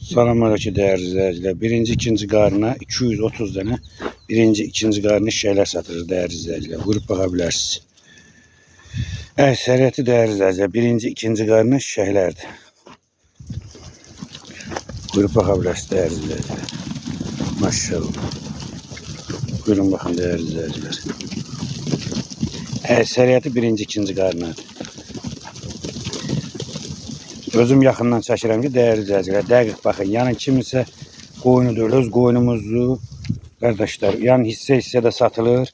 Selamünaleyküm değerli izleyiciler. Birinci, ikinci qarına 230 dənə birinci, ikinci qarını şeylər satırız değerli izleyiciler. Vurup bakabilirsiniz. Əksəriyyəti değerli izleyiciler. Birinci, ikinci qarını şeylərdir. Vurup bakabilirsiniz değerli izleyiciler. Maşallah. Buyurun bakın değerli izleyiciler. Əksəriyyəti birinci, ikinci qarınadır. Özüm yaxından çəkirəm ki, dəyərli izləyicilər, dəqiq baxın. Yəni kimisə qoyunudur, öz qoyunumuzu qardaşlar, yəni hissə-hissədə satılır.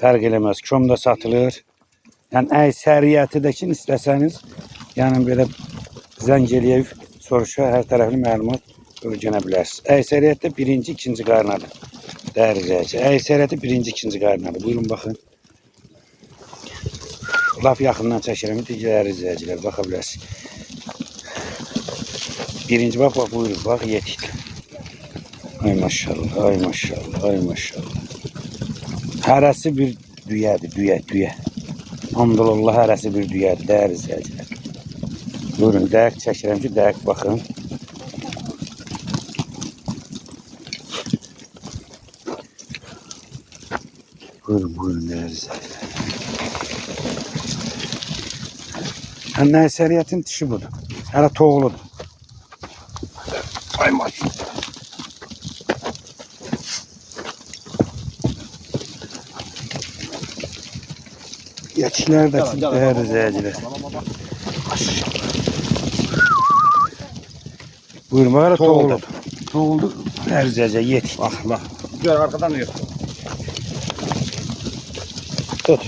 Fərq eləməz. Köm də satılır. Yəni əksəriyyəti də ki, istəsəniz, yəni belə zəng eləyib soruşa hər tərəfli məlumat öyrənə bilərsiniz. Əksəriyyətdə birinci, ikinci qarnadır. Dəyərli izləyicilər, əksəriyyəti birinci, ikinci qarnadır. Buyurun baxın. Laf yaxından çəkirəm, digər izləyicilər baxa bilərsiniz. Birinci bak bak buyurun bak yetik. Ay maşallah ay maşallah ay maşallah. Hərəsi bir düyədir düyə düyə. Hamdülillah hərəsi bir düyədir değerli izləyicilər. Buyurun dəqiq çəkirəm ki dəqiq baxın. Buyurun buyurun değerli izləyicilər. Həndə əsəriyyətin dişi budur. Hələ toğludur. Ay maşallah. Yetikler de değerli izleyiciler. Buyurun bakalım Toğuldu. toğuldu. İzleyiciler yetik. Bak bak. Gör arkadan yok. Tut.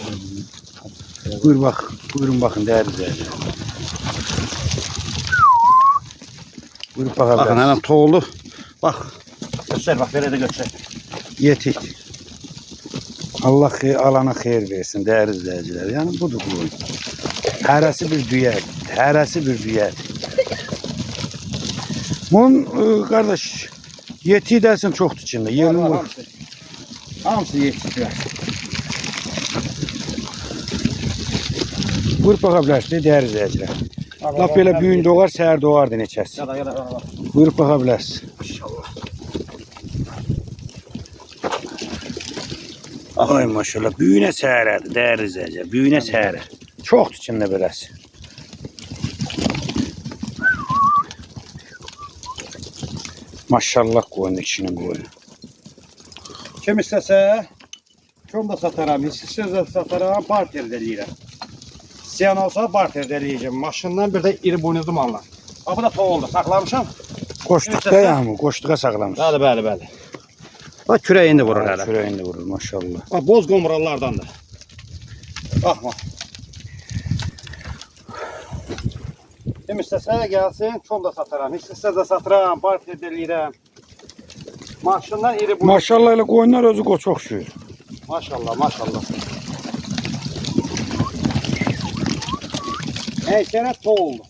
Buyur bak. Buyurun bakın değerli izleyiciler. Buyur bakalım. Bakın hemen toğuldu. Bak. Göster bak nerede göster. Yetik. Allah alana xeyir versin değerli izleyiciler. Yani budur bu oyun. Hərəsi bir düyədir. Hərəsi bir düyədir. Bunun e, kardeş yetiği dersin çoxdur içində. Yerin var. Hamısı. Hamısı yetişiyor. Buyur baxa bilərsiniz değerli Lap belə büyün doğar, səhər doğardı neçəsi. Ya da ya da ya da. Buyur baxa bilərsiniz. İnşallah. Ay maşallah. Büyünə səhərədir değerli izleyiciler. Büyünə səhərə. Çoxdur içində beləsi. Maşallah qoyun kişinin qoyunu. Kim istese kim de satarım. Hissiz de satarım. Barter deliyim. İsteyen olsa barter deliyeceğim. Maşından bir de iri boynuzlu mallar. Ha bu da toğuldu. Saklamışam. Qoşduqda yağmur, qoşduğa saxlamış. Bəli bəli bəli. Bak kürəyini vurur hələ. Kürəyində vurur maşallah. Bak boz qomurallardandır. Baxma. Kim istəsə gəlsin, çol da sataram. İstəsə də satıram, barter deliyirəm. Maşından iri bu. Maşallah elə qoyunlar özü qoç oxşuyur. Maşallah, maşallah. Heykələ toğuldu.